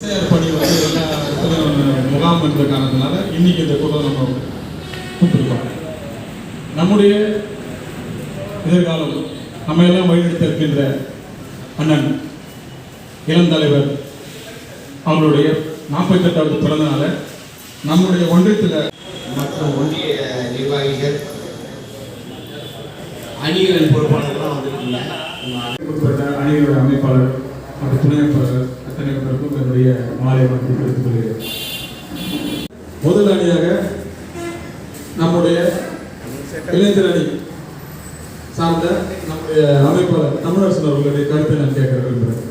பணி வந்து முகாம் என்ற காரணத்தினால இன்னைக்கு இந்த கூட்டம் நம்ம கூப்பிட்டுருக்கோம் நம்முடைய எதிர்காலம் நம்ம எல்லாம் வழிநடத்த இருக்கின்ற அண்ணன் இளம் தலைவர் அவருடைய நாற்பத்தெட்டாவது பிறந்த நாளை நம்முடைய ஒன்றியத்தில் மற்றும் ஒன்றிய நிர்வாகிகள் அணிகளின் பொறுப்பாளர்கள்லாம் வந்திருக்கீங்க. அணியோட அமைப்பாளர் மற்றும் துணை அமைப்பாளர் அத்தனை என்னுடைய மாலை வணக்கம் தெரிவித்துக் கொள்கிறேன். முதல் அணியாக நம்முடைய இளைஞர் அணி சார்ந்த நம்முடைய அமைப்பாளர் தமிழரசன் அவர்களுடைய கருத்தை நான் கேட்க விரும்புகிறேன்.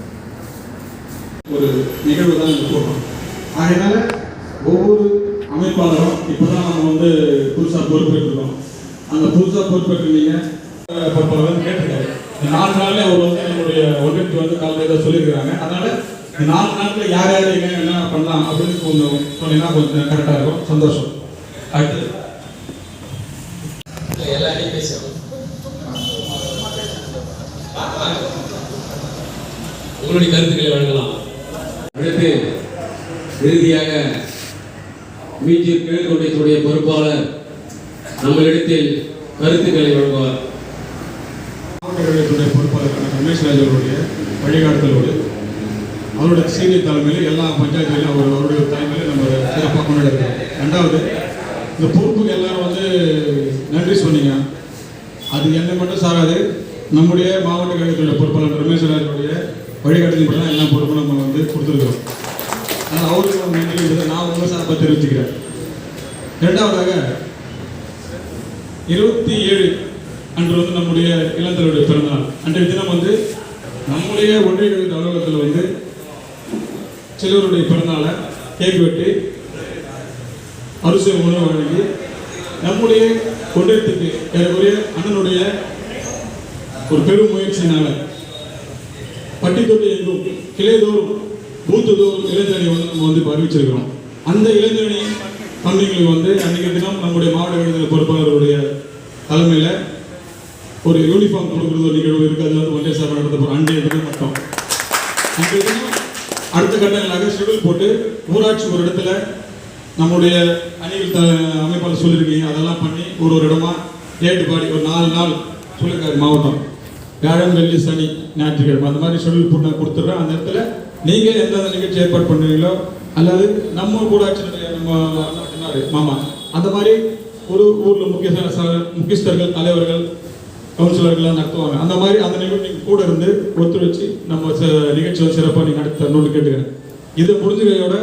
ஒரு நிகழ்வு தான் இந்த கூட்டம். ஒவ்வொரு அமைப்பாளரும் இப்போதான் நம்ம வந்து புதுசாக பொறுப்பேற்றிருக்கோம். அந்த புதுசாக பொறுப்பேற்றிருந்தீங்க பொறுப்பாளர் கேட்டிருக்காரு. நாலு நாள்ல அவர் வந்து நம்மளுடைய ஒன்றிற்கு வந்து காலையில் சொல்லியிருக்கிறாங்க. அதனால நாலு நாட்கள் யார் யார் எங்க என்ன பண்ணலாம் அப்படின்னு கொஞ்சம் சொன்னீங்கன்னா கொஞ்சம் கரெக்டாக இருக்கும். சந்தோஷம். அடுத்து எல்லா அணியும் பேசுகிறோம் உங்களுடைய கருத்துக்களை வழங்கலாம். அடுத்து இறுதியாக மீஞ்சி கிழக்கொண்டியத்துடைய பொறுப்பாளர் நம்மளிடத்தில் கருத்துக்களை வழங்குவார். பொறுப்பாளரான ரமேஷ் ராஜ் அவருடைய வழிகாட்டுதலோடு அவருடைய சீனியர் தலைமையில் எல்லா பஞ்சாயத்துலையும் அவர் அவருடைய தலைமையில் நம்ம சிறப்பாக கொண்டாடுறோம் ரெண்டாவது இந்த பொறுப்புக்கு எல்லாரும் வந்து நன்றி சொன்னீங்க. அது என்ன மட்டும் சாராது நம்முடைய மாவட்ட கழகத்துடைய பொறுப்பாளர் ரமேஷ் ராஜுடைய வழிகாட்டுதல் தான் எல்லா பொறுப்பும் நம்ம வந்து கொடுத்துருக்கோம் அதனால் அவருக்கு நம்ம நன்றி நான் உங்கள் சார்பாக தெரிவிச்சுக்கிறேன். ரெண்டாவதாக இருபத்தி ஏழு அன்று வந்து நம்முடைய இளந்தலுடைய பிறந்தநாள். அன்றைய தினம் வந்து நம்முடைய ஒன்றிய கழக அலுவலகத்தில் வந்து சிலவருடைய பிறந்தநாளை கேக் வெட்டி அரிசி உணவு வழங்கி நம்முடைய கொண்டத்துக்கு ஏறக்குறைய அண்ணனுடைய ஒரு பெரும் முயற்சியினால பட்டி தொட்டி எங்கும் கிளைதோறும் பூத்து தோறும் இளைஞரணி வந்து நம்ம வந்து அறிவிச்சிருக்கிறோம். அந்த இளைஞரணி தம்பிங்களுக்கு வந்து அன்றைக்கு தினம் நம்முடைய மாவட்ட விடுதலை பொறுப்பாளருடைய தலைமையில் ஒரு யூனிஃபார்ம் கொடுக்குறது ஒரு நிகழ்வு இருக்குது அது வந்து ஒன்றிய சார்பாக நடத்த போகிறோம் அன்றைய தினம் மட்டும் அன்றைய தினம் அடுத்த கட்டங்களாக ஷெடியூல் போட்டு ஊராட்சி ஒரு இடத்துல நம்முடைய அணிகள் த அமைப்பால் சொல்லியிருக்கீங்க. அதெல்லாம் பண்ணி ஒரு ஒரு இடமா டேட்டு பாடி ஒரு நாலு நாள் சொல்லியிருக்காரு மாவட்டம் வியாழன் வெள்ளி சனி ஞாயிற்றுக்கிழமை அந்த மாதிரி ஷெடியூல் போட்டு நான் கொடுத்துட்றேன். அந்த இடத்துல நீங்கள் எந்தெந்த நிகழ்ச்சி ஏற்பாடு பண்ணுவீங்களோ அல்லது நம்ம ஊராட்சி நம்ம மாமா அந்த மாதிரி ஒரு ஊரில் முக்கிய முக்கியஸ்தர்கள் தலைவர்கள் கவுன்சிலர்கள்லாம் நடத்துவாங்க. அந்த மாதிரி அந்த நிகழ்வு நீங்கள் கூட இருந்து ஒத்துழைச்சு நம்ம ச- நிகழ்ச்சியை சிறப்பாக நீங்கள் நடத்தி கேட்டுக்கிறேன். இதை முடிஞ்சதையோட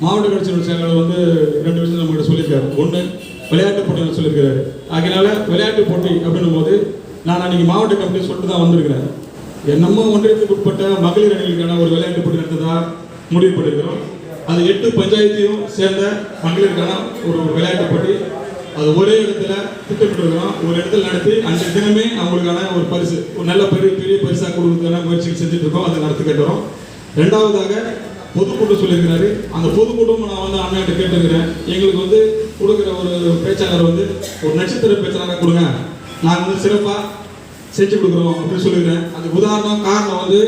மாவட்ட கட்சியோட செயலாளர் வந்து ரெண்டு விஷயம் நம்மகிட்ட சொல்லியிருக்காரு. ஒன்று விளையாட்டு போட்டி சொல்லியிருக்காரு அதனால விளையாட்டு போட்டி அப்படின்னும் போது நான் அன்றைக்கி மாவட்ட கமிட்டி சொல்லிட்டு தான் வந்திருக்கிறேன். என் நம்ம ஒன்றியத்துக்கு உட்பட்ட மகளிர் அணிகளுக்கான ஒரு விளையாட்டு போட்டி நடத்ததா முடிவு பண்ணியிருக்கிறோம். அது எட்டு பஞ்சாயத்தையும் சேர்ந்த மகளிருக்கான ஒரு விளையாட்டு போட்டி. அது ஒரே இடத்துல திட்டமிட்டிருக்கிறோம் ஒரு இடத்துல நடத்தி அன்றைய தினமே அவங்களுக்கான ஒரு பரிசு ஒரு நல்ல பெரிய பெரிய பரிசாக கொடுக்கறதுக்கான முயற்சிகள் செஞ்சுட்டு இருக்கோம் அதை நடத்தி கேட்டுறோம். ரெண்டாவதாக பொதுக்கூட்டம் சொல்லியிருக்கிறாரு. அந்த பொதுக்கூட்டம் நான் வந்து அண்ணாட்ட கேட்டுருக்கிறேன். எங்களுக்கு வந்து கொடுக்குற ஒரு பேச்சாளர் வந்து ஒரு நட்சத்திர பேச்சாளராக கொடுங்க. நாங்கள் வந்து சிறப்பாக செஞ்சு கொடுக்குறோம் அப்படின்னு சொல்லியிருக்கேன் அதுக்கு உதாரணம் காரணம் வந்து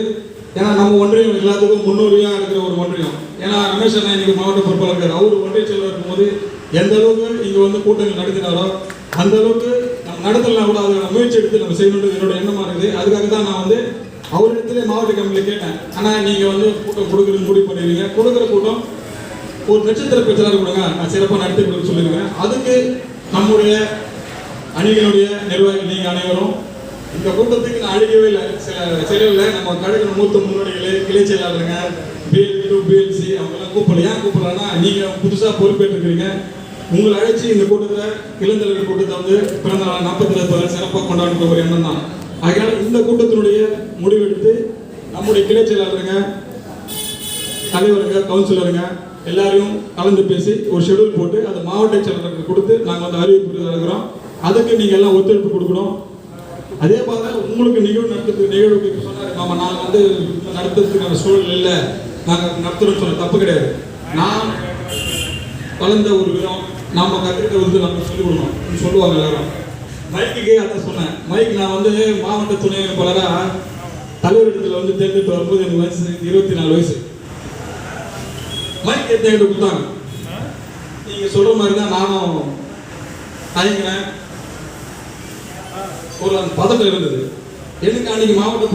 ஏன்னா நம்ம ஒன்றியம் எல்லாத்துக்கும் முன்னுரிமையாக இருக்கிற ஒரு ஒன்றியம். ஏன்னா ரமேஷ் அண்ணா இன்னைக்கு மாவட்ட பொறுப்பாளர் அவர் ஒன்றிய செயலர் இருக்கும்போது எந்த அளவுக்கு இங்கே வந்து கூட்டங்கள் நடத்தினாரோ அந்த அளவுக்கு நம்ம நடத்தலாம் கூட அதை முயற்சி எடுத்து நம்ம செய்யணுன்றது என்னோட எண்ணமாக இருக்குது. அதுக்காக தான் நான் வந்து அவரிடத்துல மாவட்ட கமிட்டியில் கேட்டேன். ஆனால் நீங்கள் வந்து கூட்டம் கொடுக்குறது முடிவு பண்ணிடுவீங்க கொடுக்குற கூட்டம் ஒரு நட்சத்திர பேச்சாளர் கொடுங்க. நான் சிறப்பாக நடத்தி கொடுக்க சொல்லியிருக்கேன் அதுக்கு நம்முடைய அணிகளுடைய நிர்வாகி நீங்கள் அனைவரும் இந்த கூட்டத்துக்கு நான் அழுகவே இல்லை. சில செயல்களில் நம்ம கழக மூத்த முன்னோடிகளே கிளை செயலாளருங்க பிஎல் டூ பிஎல்சி அவங்கெல்லாம் கூப்பிடல. ஏன் கூப்பிடலன்னா நீங்கள் புதுசாக பொறுப்பேற்றுக்கிறீங்க உங்களை அழைச்சி இந்த கூட்டத்தில் இளந்தலைவர் கூட்டத்தை வந்து பிறந்த நாள் நாற்பத்தி ரெண்டு சிறப்பாக கொண்டாடுற ஒரு எண்ணம் தான். ஆகையால் இந்த கூட்டத்தினுடைய முடிவெடுத்து நம்முடைய கிளை செயலாளருங்க தலைவருங்க கவுன்சிலருங்க எல்லாரையும் கலந்து பேசி ஒரு ஷெடியூல் போட்டு அதை மாவட்ட செயலாளருக்கு கொடுத்து நாங்கள் வந்து அறிவிப்பு இருக்கிறோம் அதுக்கு நீங்கள் எல்லாம் ஒத்துழைப்பு கொடுக்கணும். அதே போல உங்களுக்கு நிகழ்வு நடத்துறதுக்கு நிகழ்வுக்கு இப்போ சொன்னாரு மாமா நாங்கள் வந்து நடத்துறதுக்கான சூழல் இல்லை. நாங்கள் நடத்துகிறோம் சொன்ன தப்பு கிடையாது. நான் வளர்ந்த ஒரு விதம் நம்ம கற்றுக்கிட்ட வந்து நம்ம சொல்லிக் கொடுக்கணும். சொல்லுவாங்க எல்லாரும். மைக்குக்கே அதான் சொன்னேன். மைக் நான் வந்து மாவட்ட துணை பலராக தலைவரிடத்தில் வந்து தேர்ந்தெடுத்து வரும்போது எனக்கு வயசு இருபத்தி நாலு வயசு. மைக் எடுத்து கொடுத்தாங்க. நீங்க சொல்ற மாதிரி தான் நானும் தயங்கினேன் ஒரு அந்த பதட்டம் இருந்தது. எனக்கு அன்னைக்கு மாவட்ட